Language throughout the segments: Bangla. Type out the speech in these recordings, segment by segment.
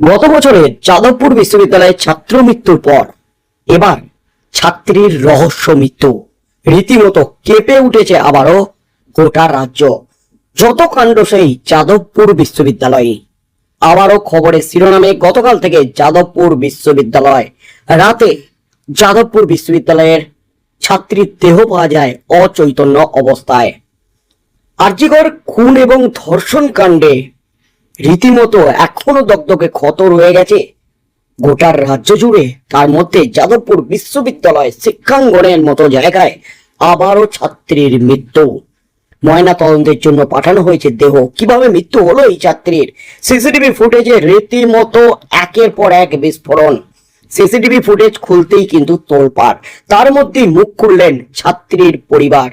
গত বছরে যাদবপুর বিশ্ববিদ্যালয়ের ছাত্র মৃত্যুর পর এবার ছাত্রীর রহস্য মৃত্যু। রীতিমতো কেঁপে উঠেছে আবারও গোটা রাজ্য। যত কাণ্ড সেই যাদবপুর বিশ্ববিদ্যালয়ে। আবারও খবরের শিরোনামে গতকাল থেকে যাদবপুর বিশ্ববিদ্যালয়। রাতে যাদবপুর বিশ্ববিদ্যালয়ের ছাত্রীর দেহ পাওয়া যায় অচৈতন্য অবস্থায়। আর্যিকর খুন এবং ধর্ষণ কাণ্ডে রীতিমতো এখনও দগদগে ক্ষত রয়ে গেছে। গোটার রাজ্য জুড়ে তার মধ্যে যাদবপুর বিশ্ববিদ্যালয় শিক্ষাঙ্গনের মতো জায়গায় আবারও ছাত্রীর মৃত্যু। ময়না তদন্তের জন্য পাঠানো হয়েছে দেহ। কীভাবে মৃত্যু হলো এই ছাত্রীর? সিসিটিভি ফুটেজে রীতিমতো একের পর এক বিস্ফোরণ। সিসিটিভি ফুটেজ খুলতেই কিন্তু তোলপাড়। তার মধ্যেই মুখ খুললেন ছাত্রীর পরিবার।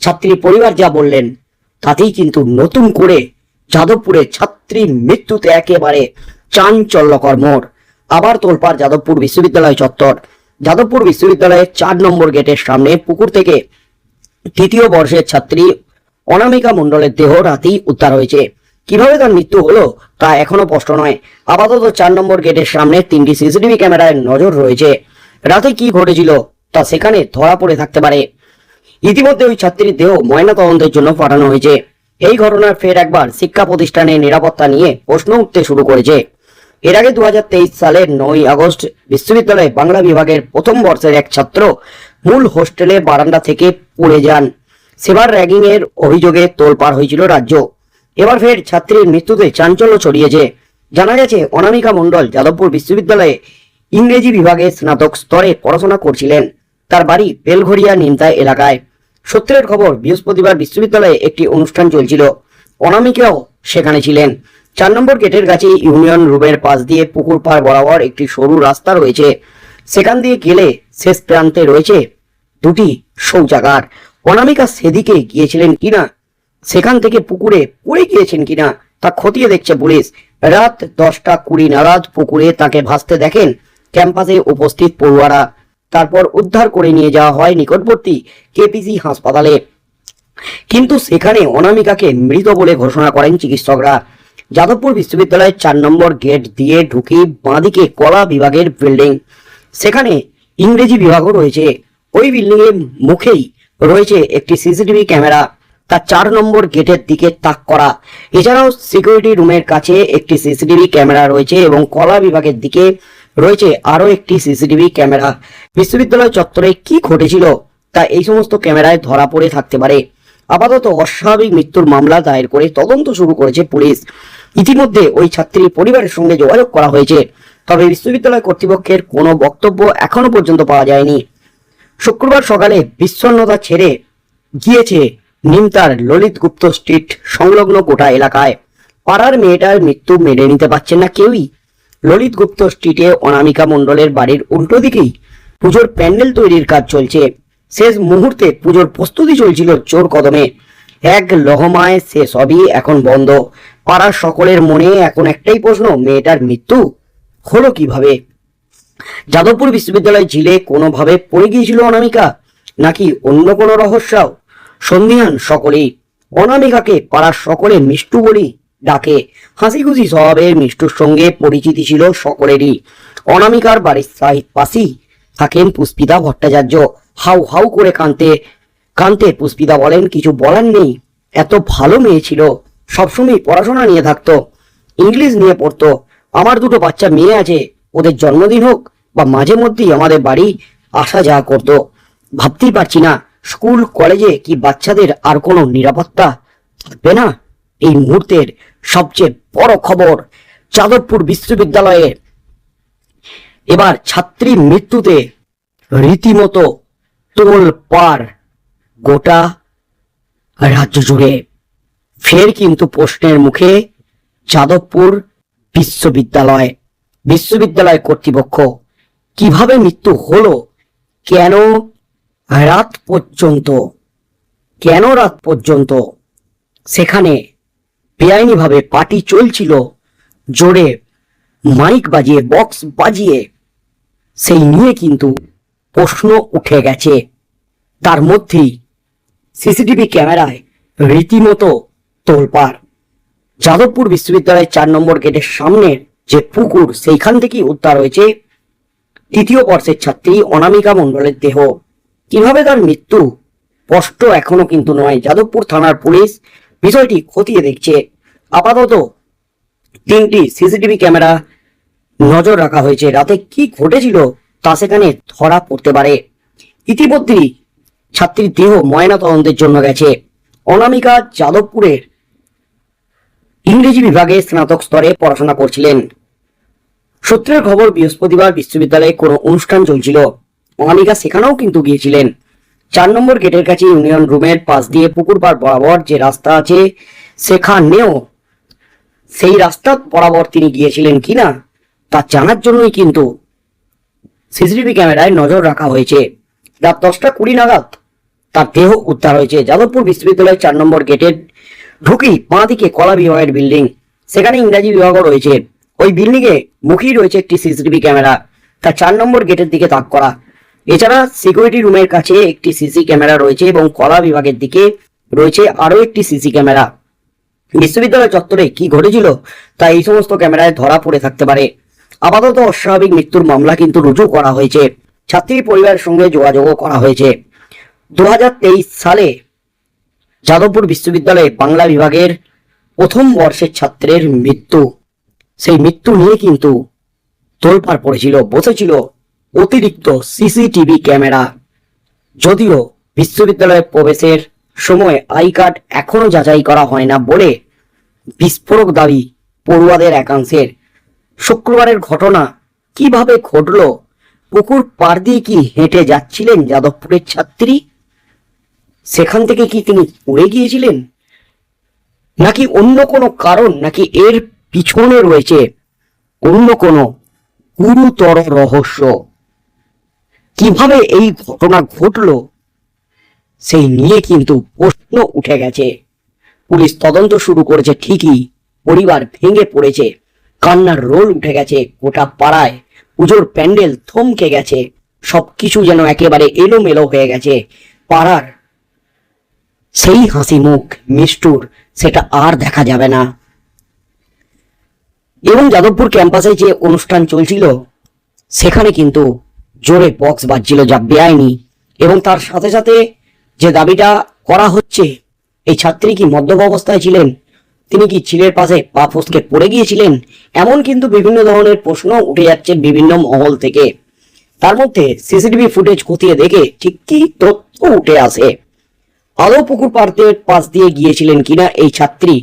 ছাত্রীর পরিবার যা বললেন, তাতেই কিন্তু নতুন করে যাদবপুরে ছাত্রীর মৃত্যুতে একেবারে চাঞ্চল্যকর মোড়। আবার তোলপাড় যাদবপুর বিশ্ববিদ্যালয় চত্বর। যাদবপুর বিশ্ববিদ্যালয়ের চার নম্বর গেটের সামনে পুকুর থেকে তৃতীয় বর্ষের ছাত্রী অনামিকা মণ্ডলের দেহ রাতেই উদ্ধার হয়েছে। কীভাবে তার মৃত্যু হলো তা এখনও স্পষ্ট নয়। আপাতত চার নম্বর গেটের সামনে তিনটি সিসিটিভি ক্যামেরায় নজর রয়েছে। রাতে কি ঘটেছিল তা সেখানে ধরা পড়ে থাকতে পারে। ইতিমধ্যে ওই ছাত্রীর দেহ ময়না তদন্তের জন্য পাঠানো হয়েছে। এই ঘটনার ফের একবার শিক্ষা প্রতিষ্ঠানের নিরাপত্তা নিয়ে প্রশ্ন উঠতে শুরু করেছে। এর আগে দু সালের নয় আগস্ট বিশ্ববিদ্যালয়ে বাংলা বিভাগের প্রথম বর্ষের এক ছাত্র মূল হোস্টেলে বারান্দা থেকে পড়ে যান। সেবার র্যাগিং এর অভিযোগে তোলপাড় হয়েছিল রাজ্য। এবার ফের ছাত্রীর মৃত্যুতে চাঞ্চল্য ছড়িয়েছে। জানা গেছে, অনামিকা মণ্ডল যাদবপুর বিশ্ববিদ্যালয়ে ইংরেজি বিভাগে স্নাতক স্তরে পড়াশোনা করছিলেন। তার বাড়ি বেলঘরিয়া নিমতা এলাকায়। সূত্রের খবর, বৃহস্পতিবার বিশ্ববিদ্যালয়ে একটি অনুষ্ঠান চলছিল। অনামিকাও সেখানে ছিলেন। চার নম্বর গেটের কাছে ইউনিয়ন রুমের পাশ দিয়ে পুকুর পাড় বরাবর একটি সরু রাস্তা রয়েছে। সেখান দিয়ে গেলে শেষ প্রান্তে রয়েছে দুটি শৌচাগার। অনামিকা সেদিকে গিয়েছিলেন কিনা, সেখান থেকে পুকুরে পড়ে গিয়েছেন কিনা, তা খতিয়ে দেখছে পুলিশ। রাত দশটা কুড়ি নাগাদ পুকুরে তাকে ভাসতে দেখেন ক্যাম্পাসে উপস্থিত পড়ুয়ারা। তারপর উদ্ধার করে নিয়ে যাওয়া হয় নিকটবর্তী কেপিসি হাসপাতালে। কিন্তু সেখানে অনামিকাকে মৃত বলে ঘোষণা করেন চিকিৎসকরা। যাদবপুর বিশ্ববিদ্যালয়ের চার নম্বর গেট দিয়ে ঢুকে বাঁদিকে কলা বিভাগের বিল্ডিং। সেখানে ইংরেজি বিভাগও রয়েছে। ওই বিল্ডিং এর মুখেই রয়েছে একটি সিসিটিভি ক্যামেরা। তার চার নম্বর গেটের দিকে তাক করা। এছাড়াও সিকিউরিটি রুমের কাছে একটি সিসিটিভি ক্যামেরা রয়েছে এবং কলা বিভাগের দিকে রয়েছে আরও একটি সিসিটিভি ক্যামেরা। বিশ্ববিদ্যালয় চত্বরে কি ঘটেছিল তা এই সমস্ত ক্যামেরায় ধরা পড়ে থাকতে পারে। আপাতত অস্বাভাবিক মৃত্যুর মামলা দায়ের করে তদন্ত শুরু করেছে পুলিশ। ইতিমধ্যে ওই ছাত্রীর পরিবারের সঙ্গে যোগাযোগ করা হয়েছে, তবে বিশ্ববিদ্যালয় কর্তৃপক্ষের কোনো বক্তব্য এখনও পর্যন্ত পাওয়া যায়নি। শুক্রবার সকালে বিচ্ছন্নতা ছেড়ে গিয়েছে নিমতার ললিত গুপ্ত স্ট্রিট সংলগ্ন গোটা এলাকায়। পাড়ার মেয়েটার মৃত্যু মেনে নিতে পারছেন না কেউই। ললিত গুপ্ত স্ট্রিটে অনামিকা মণ্ডলের বাড়ির উল্টো দিকেই পুজোর প্যান্ডেল তৈরির কাজ চলছে। শেষ মুহূর্তে পুজোর প্রস্তুতি চলছিল চোর কদমে। এক লহমায় সে সবই এখন বন্ধ। পাড়ার সকলের মনে এখন একটাই প্রশ্ন, মেয়েটার মৃত্যু হলো কীভাবে? যাদবপুর বিশ্ববিদ্যালয় ঝিলে কোনোভাবে পড়ে গিয়েছিল অনামিকা, নাকি অন্য কোনো রহস্যাও? সন্ধিহান সকলেই অনামিকাকে পাড়ার সকলে মিষ্টু বলি ডাকে। হাসি খুশি স্বভাবের মিষ্টুর সঙ্গে পরিচিতি ছিল সকলেরই। অনামিকার বাড়ির সাই- পাশেই থাকেন পুষ্পিতা ভট্টাচার্য। হাউ হাউ করে কানতে কানতে পুষ্পিতা বলেন, কিছু বলার নেই। এত ভালো মেয়ে ছিল। সবসময় পড়াশোনা নিয়ে থাকতো, ইংলিশ নিয়ে পড়তো। আমার দুটো বাচ্চা মেয়ে আছে। ওদের জন্মদিন হোক বা মাঝে মধ্যেই আমাদের বাড়ি আসা যাওয়া করতো। ভাবতেই পারছি না, স্কুল, কলেজে কি বাচ্চাদের আর কোনো নিরাপত্তা থাকবে না? এই মুহূর্তের সবচেয়ে বড় খবর যাদবপুর বিশ্ববিদ্যালয়ে। এবার ছাত্রী মৃত্যুতে রীতিমতো তোল পার গোটা রাজ্য জুড়ে। ফের কিন্তু প্রশ্নের মুখে যাদবপুর বিশ্ববিদ্যালয়। বিশ্ববিদ্যালয় কর্তৃপক্ষ কীভাবে মৃত্যু হলো, কেন রাত পর্যন্ত, কেন রাত পর্যন্ত? সেখানে বেআইনিভাবে পার্টি চলছিল। জোরে মাইক বাজিয়ে, বক্স বাজিয়ে। সেই নিয়ে কিন্তু প্রশ্ন উঠে গেছে। তার মধ্যেই সিসিটিভি ক্যামেরায় রীতিমতো তোলপাড়। যাদবপুর বিশ্ববিদ্যালয়ের চার নম্বর গেটের সামনের যে পুকুর, সেইখান থেকেই উদ্ধার হয়েছে তৃতীয় বর্ষের ছাত্রী অনামিকা মণ্ডলের দেহ। কীভাবে তার মৃত্যু? স্পষ্ট এখনও কিন্তু নয়। যাদবপুর থানার পুলিশ বিষয়টি খতিয়ে দেখছে। আপাতত তিনটি সিসিটিভি ক্যামেরা নজর রাখা হয়েছে। রাতে কি ঘটেছিল তা সেখানে ধরা পড়তে পারে। ইতিমধ্যেই ছাত্রীর দেহ ময়না তদন্তের জন্য গেছে। অনামিকা যাদবপুরের ইংরেজি বিভাগে স্নাতক স্তরে পড়াশোনা করছিলেন। সূত্রের খবর, বৃহস্পতিবার বিশ্ববিদ্যালয়ে কোনো অনুষ্ঠান চলছিল। অনামিকা সেখানেও কিন্তু গিয়েছিলেন। চার নম্বর গেটের কাছে ইউনিয়ন রুমের পাশ দিয়ে পুকুর পাড় বরাবর যে রাস্তা আছে, সেখানেও সেই রাস্তা বরাবর তিনি গিয়েছিলেন কিনা, তা জানার জন্যই কিন্তু সিসিটিভি ক্যামেরায় নজর রাখা হয়েছে। রাত দশটা কুড়ি নাগাদ তার দেহ উদ্ধার হয়েছে। যাদবপুর বিশ্ববিদ্যালয়ের চার নম্বর গেটের ঢুকি বাঁ দিকে কলা বিভাগের বিল্ডিং, সেখানে ইংরাজি বিভাগও রয়েছে। ওই বিল্ডিং এ মুখেই রয়েছে একটি সিসিটিভি ক্যামেরা তার চার নম্বর গেটের দিকে তাক করা। এছাড়া সিকিউরিটি রুমের কাছে একটি সিসি ক্যামেরা রয়েছে এবং কলা বিভাগের দিকে রয়েছে আরও একটি সিসি ক্যামেরা। বিশ্ববিদ্যালয় চত্বরে কি ঘটেছিল তা এই সমস্ত ক্যামেরায় ধরা পড়ে থাকতে পারে। আপাতত অস্বাভাবিক মৃত্যুর মামলা কিন্তু রুজু করা হয়েছে। ছাত্রীর পরিবারের সঙ্গে যোগাযোগও করা হয়েছে। দু হাজার তেইশ সালে যাদবপুর বিশ্ববিদ্যালয়ে বাংলা বিভাগের প্রথম বর্ষের ছাত্রের মৃত্যু। সেই মৃত্যু নিয়ে কিন্তু তোলপাড় পড়েছিল, বসেছিল অতিরিক্ত সিসিটিভি ক্যামেরা। যদিও বিশ্ববিদ্যালয়ে প্রবেশের সময় আই কার্ড এখনও যাচাই করা হয় না বলে বিস্ফোরক দাবি পড়ুয়াদের একাংশের। শুক্রবারের ঘটনা কীভাবে ঘটলো? পুকুর পার দিয়ে কি হেঁটে যাচ্ছিলেন যাদবপুরের ছাত্রী? সেখান থেকে কি তিনি পড়ে গিয়েছিলেন? নাকি অন্য কোনো কারণ? নাকি এর পিছনে রয়েছে অন্য কোনো গুরুতর রহস্য? কীভাবে এই ঘটনা ঘটলো? সেই নিয়ে কিন্তু প্রশ্ন উঠে গেছে। পুলিশ তদন্ত শুরু করেছে ঠিকই, পরিবার ভেঙে পড়েছে, কান্নার রোল উঠে গেছে গোটা পাড়ায়, পুজোর প্যান্ডেল থমকে গেছে, সবকিছু যেন একেবারে এলোমেলো হয়ে গেছে পাড়ার। সেই হাসি মুখ মিষ্টুর, সেটা আর দেখা যাবে না। এবং যাদবপুর ক্যাম্পাসে যে অনুষ্ঠান চলছিল, সেখানে কিন্তু জোরে বক্স বাজছিল যা বেআইনি। এবং তার সাথে সাথে যে দাবিটা করা হচ্ছে, এই ছাত্রী কি মদ্যপ অবস্থায় ছিলেন? তিনি কি ছিলের পাশে পা ফসকে পড়ে গিয়েছিলেন? এমন কিন্তু বিভিন্ন ধরনের প্রশ্ন উঠে যাচ্ছে বিভিন্ন মহল থেকে। তার মধ্যে সিসিটিভি ফুটেজ খতিয়ে দেখে ঠিক কি তথ্য উঠে আসে। আলো পুকুর পাড়তে পাশ দিয়ে গিয়েছিলেন কিনা এই ছাত্রী?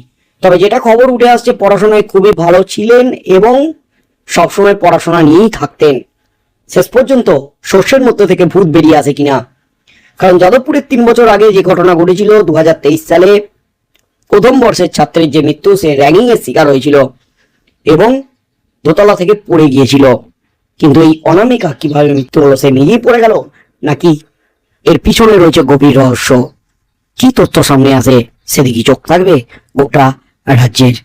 তবে যেটা খবর উঠে আসছে, পড়াশোনায় খুবই ভালো ছিলেন এবং সবসময় পড়াশোনা নিয়েই থাকতেন। শেষ পর্যন্ত শস্যের মধ্যে থেকে ভূত বেরিয়ে আসে কিনা কারণ যাদবপুরের তিন বছর আগে যে ঘটনা ঘটেছিল দু হাজার তেইশ সালে, প্রথম বর্ষের ছাত্রের যে মৃত্যু, সে র্যাগিং এর শিকার হয়েছিল এবং দোতলা থেকে পড়ে গিয়েছিল। কিন্তু এই অনামিকা কীভাবে মৃত্যু হলো, সে নিজেই পড়ে গেল, নাকি এর পিছনে রয়েছে গভীর রহস্য? কি তথ্য সামনে আসে? সেদিকে চোখ থাকবে গোটা রাজ্যের